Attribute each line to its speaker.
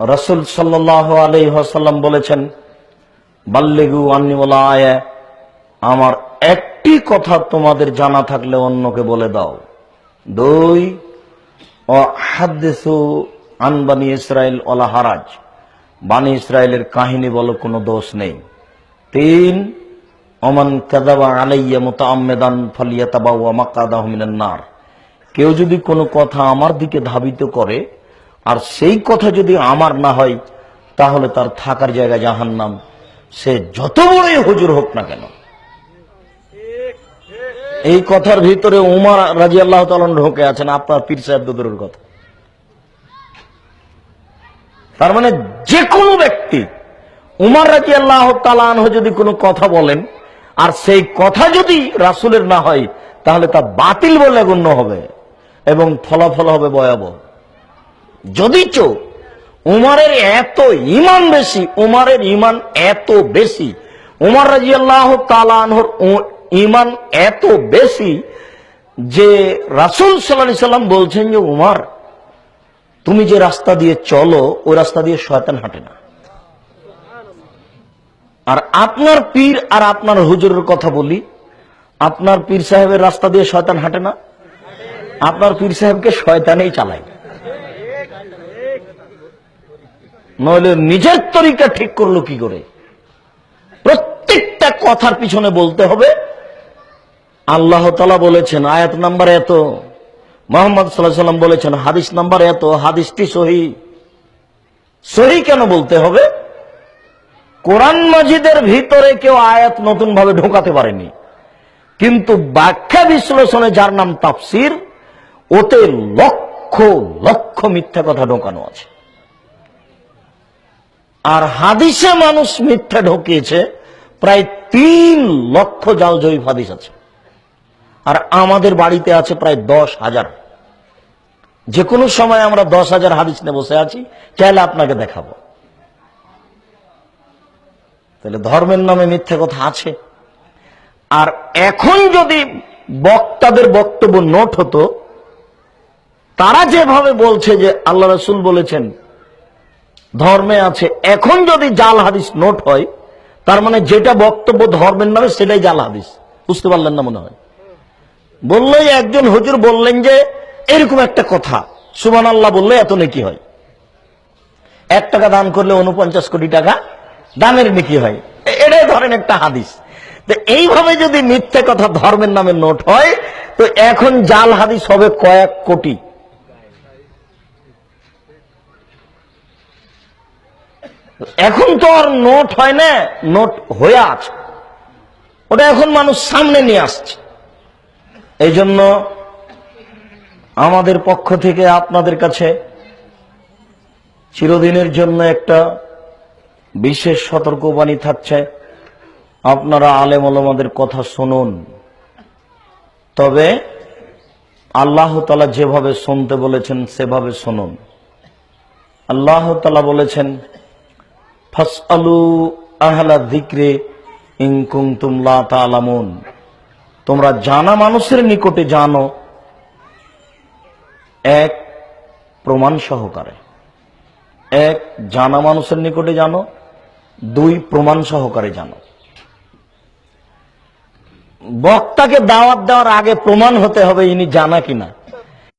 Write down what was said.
Speaker 1: রসুল সাল্লাহ আলহাসাল্লাম বলেছেন, বাল্লেগু আন্নিওয়ালায় আমার একটি কথা তোমাদের জানা থাকলে অন্যকে বলে দাও। দুই ও হাদ্দেসু আনবানি ইসরায়েল ওলা হারাজ বানি ইসরায়েলের কাহিনী বলো, কোনো দোষ নেই। তিন অমান কাদাবা আলাইয়া মোতামেদান ফালিয়াতাবা ওয়ামাকাদা মিনান নার কেউ যদি কোনো কথা আমার দিকে ধাবিত করে আর সেই কথা যদি আমার না হয়, তাহলে তার থাকার জায়গা জাহান নাম সে যত বড়ই হুজুর হোক না কেন। এই কথার ভিতরে উমার রাজি আল্লাহ ঢোকে আছেন? আপনার পীর সাহেব দুদুরের কথা। তার মানে যে কোনো ব্যক্তি, উমার রাজি আল্লাহ তালানহ যদি কোনো কথা বলেন, আর সেই কথা যদি রাসুলের না হয়, তাহলে তা বাতিল বলে গণ্য হবে এবং ফলাফল হবে ভয়াবহ। যদি চো, উমারের এত ইমান বেশি, উমারের ইমান এত বেশি, উমার রাজি আল্লাহ তালানহর ইমান এত বেশি যে রাসুল সাল্লাহ সাল্লাম বলছেন যে, উমার, তুমি যে রাস্তা দিয়ে চলো ওই রাস্তা দিয়ে শয়তান হাঁটে না। আর আপনার পীর আর আপনার হুজুরের কথা বলি, আপনার পীর সাহেবের রাস্তা দিয়ে শয়তান হাঁটে না, আপনার পীর সাহেবকে শয়তানেই চালায়। নইলে নিজের তরিকা ঠিক করল কি করে? প্রত্যেকটা কথার পিছনে বলতে হবে। আল্লাহ তালা বলেছেন, আয়াত নাম্বার এত, মোহাম্মদ সাল্লাহ সাল্লাম বলেছেন, হাদিস নাম্বার এত, হাদিসটি সহি। সহি কেন বলতে হবে? কোরআন মাজিদের ভিতরে কেউ আয়াত নতুন ভাবে ঢোকাতে পারেনি। কিন্তু ব্যাখ্যা বিশ্লেষণে যার নাম তাফসির, ওতে লক্ষ লক্ষ মিথ্যা কথা ঢোকানো আছে। আর হাদিসে মানুষ মিথ্যা ঢোকিয়েছে, প্রায় তিন লক্ষ জাল জরিফ হাদিস আছে। আর আমাদের বাড়িতে আছে প্রায় দশ হাজার। যে কোনো সময় আমরা দশ হাজার হাদিস নিয়ে বসে আছি, চাইলে আপনাকে দেখাবো। তাহলে ধর্মের নামে মিথ্যা কথা আছে। আর এখন যদি বক্তাদের বক্তব্য নোট হতো তারা যেভাবে বলছে যে আল্লাহ রসুল বলেছেন, ধর্মে আছে, এখন যদি জাল হাদিস নোট হয়, তার মানে যেটা বক্তব্য ধর্মের নামে সেটাই জাল হাদিস। বুঝতে পারলেন না মনে হয়? বললেই একজন হুজুর বললেন যে, এরকম একটা কথা সুমান আল্লাহ বললে এত নেকি হয়। এক টাকা দান করলে উনপঞ্চাশ কোটি টাকা দানের নেকি হয়। এটাই ধরেন একটা হাদিস। তো এইভাবে যদি মিথ্যে কথা ধর্মের নামে নোট হয়, তো এখন জাল হাদিস হবে কয়েক কোটি। এখন তো আর নোট হয় না, নোট হয়ে আছে। ওটা এখন মানুষ সামনে নিয়ে আসছে। এই জন্য আমাদের পক্ষ থেকে আপনাদের কাছে চিরদিনের জন্য একটা বিশেষ সতর্কবাণী থাকছে। আপনারা আলেম ওলামাদের কথা শুনুন। তবে আল্লাহ তালা যেভাবে শুনতে বলেছেন, সেভাবে শুনুন। আল্লাহ তালা বলেছেন, ফাসআলু আহলা যিকরে ইন কুনতুম লা তা'লামুন তোমরা জানা মানুষের নিকটে জানো, এক প্রমাণ সহকারে। এক, জানা মানুষের নিকটে জানো, দুই, প্রমাণ সহকারে জানো। বক্তাকে দাওয়াত দেওয়ার আগে প্রমাণ হতে হবে ইনি জানা কিনা।